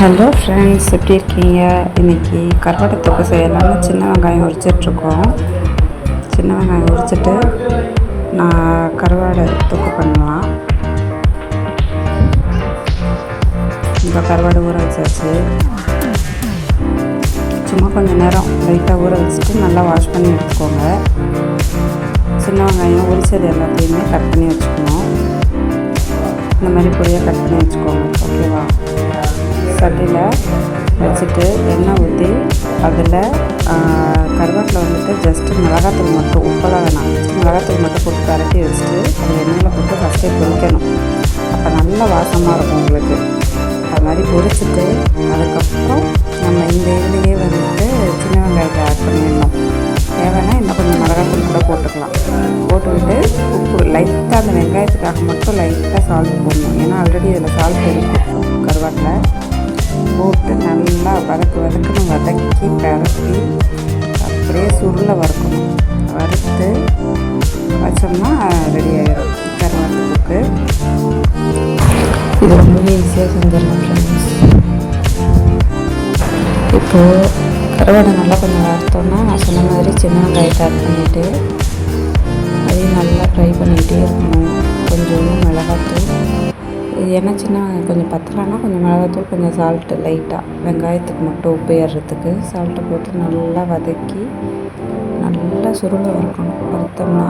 Hello friends எப்படி இருக்கீங்க? இன்றைக்கி கருவாடை தொக்கு செய்யலாம்னு சின்ன வெங்காயம் உரிச்சிட்ருக்கோம். சின்ன வெங்காயம் உரிச்சிட்டு நான் கருவாடை தொக்கு பண்ணலாம். இப்போ கருவாடு ஊற வச்சாச்சு. சும்மா கொஞ்சம் நேரம் லைட்டாக ஊற வச்சுட்டு நல்லா வாஷ் பண்ணி எடுத்துக்கோங்க. சின்ன வெங்காயம் உரிச்சது எல்லாத்தையுமே கட் பண்ணி வச்சுக்கணும். இந்த மாதிரி பொடியாக கட் பண்ணி வச்சுக்கோங்க. ஓகேவா சட்டியில் வச்சுட்டு எண்ணெய் ஊற்றி அதில் கருவேப்பிலை வந்துட்டு ஜஸ்ட்டு மிளகாத்தூள் மட்டும் உப்பெல்லாம் வேணாம். ஜஸ்ட் மிளகாத்தூள் மட்டும் போட்டு கரட்டி வச்சுட்டு அந்த எண்ணெயில் போட்டு ஃபஸ்ட்டே பொரிக்கணும். அப்போ நல்ல வாசமாக இருக்கும் உங்களுக்கு. அது மாதிரி பொரிச்சிட்டு அதுக்கப்புறம் நம்ம இந்த இதுலேயே வந்துட்டு சின்ன வெங்காயத்தை ஆட் பண்ணிடணும். தேவைன்னா இன்னும் கொஞ்சம் மிளகாத்தூள் கூட போட்டுக்கலாம். போட்டுக்கிட்டு உப்பு லைட்டாக அந்த வெங்காயத்துக்காக மட்டும் லைட்டாக சால்ட் போடணும். ஏன்னா ஆல்ரெடி இதில் சால்ட் இருக்கும் வதக்கி அப்படியே சுருளை வறுக்கணும். வறுத்து வச்சோம்னா ரெடி ஆகிடும் கருவாட்டுக்கு இது ரொம்பவே ஈஸியாக செஞ்சிடலாம் ஃப்ரெண்ட்ஸ் இப்போது கருவாடை நல்லா கொஞ்சம் வறுத்தோன்னா நான் சொன்ன மாதிரி சின்ன வெங்காயத்தை ஆட் பண்ணிவிட்டு அதையும் நல்லா ஃப்ரை பண்ணிகிட்டே இருக்கும் இது என்ன சின்ன கொஞ்சம் பத்தலைன்னா கொஞ்சம் மிளகாத்தூள் கொஞ்சம் சால்ட்டு லைட்டாக வெங்காயத்துக்கு மட்டும் உப்பு ஏறுறதுக்கு சால்ட்டை போட்டு நல்லா வதக்கி நல்லா சுருளை வறுக்கணும். வறுத்தோம்னா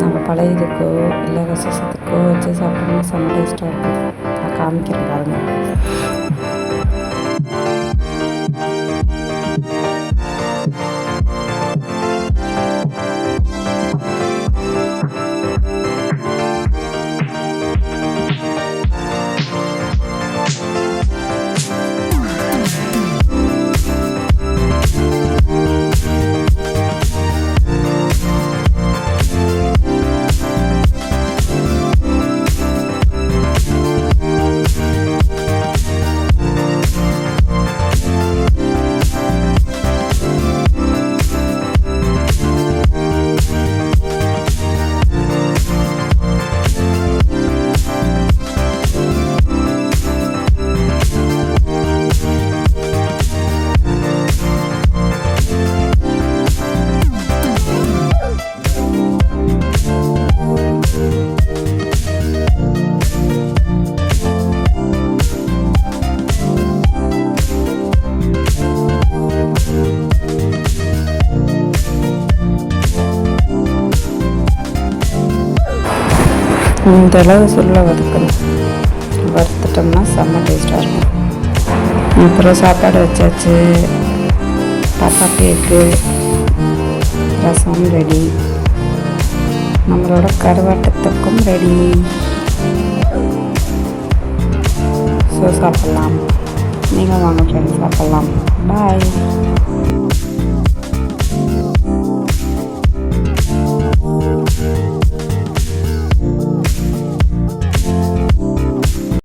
நம்ம பழையதுக்கோ இல்லை ரசத்துக்கோ வச்சு சாப்பிட்டோம்னா செம்ம டேஸ்ட்டாக இருக்கும். நான் காமிக்கிறேன் பாருங்கள் இந்த அளவு சொல்ல வதக்கணும். வறுத்துட்டோம்னா செம்ம டேஸ்ட்டாக இருக்கும். அப்புறம் சாப்பாடு வச்சாச்சு. பாப்பா கேக்கு ரசம் ரெடி நம்மளோட கருவாட்டத்துக்கும் ரெடி ஸோ சாப்பிட்லாம். நீங்கள் வாங்க ஃப்ரெண்ட்ஸ் சாப்பிட்லாம். பாய்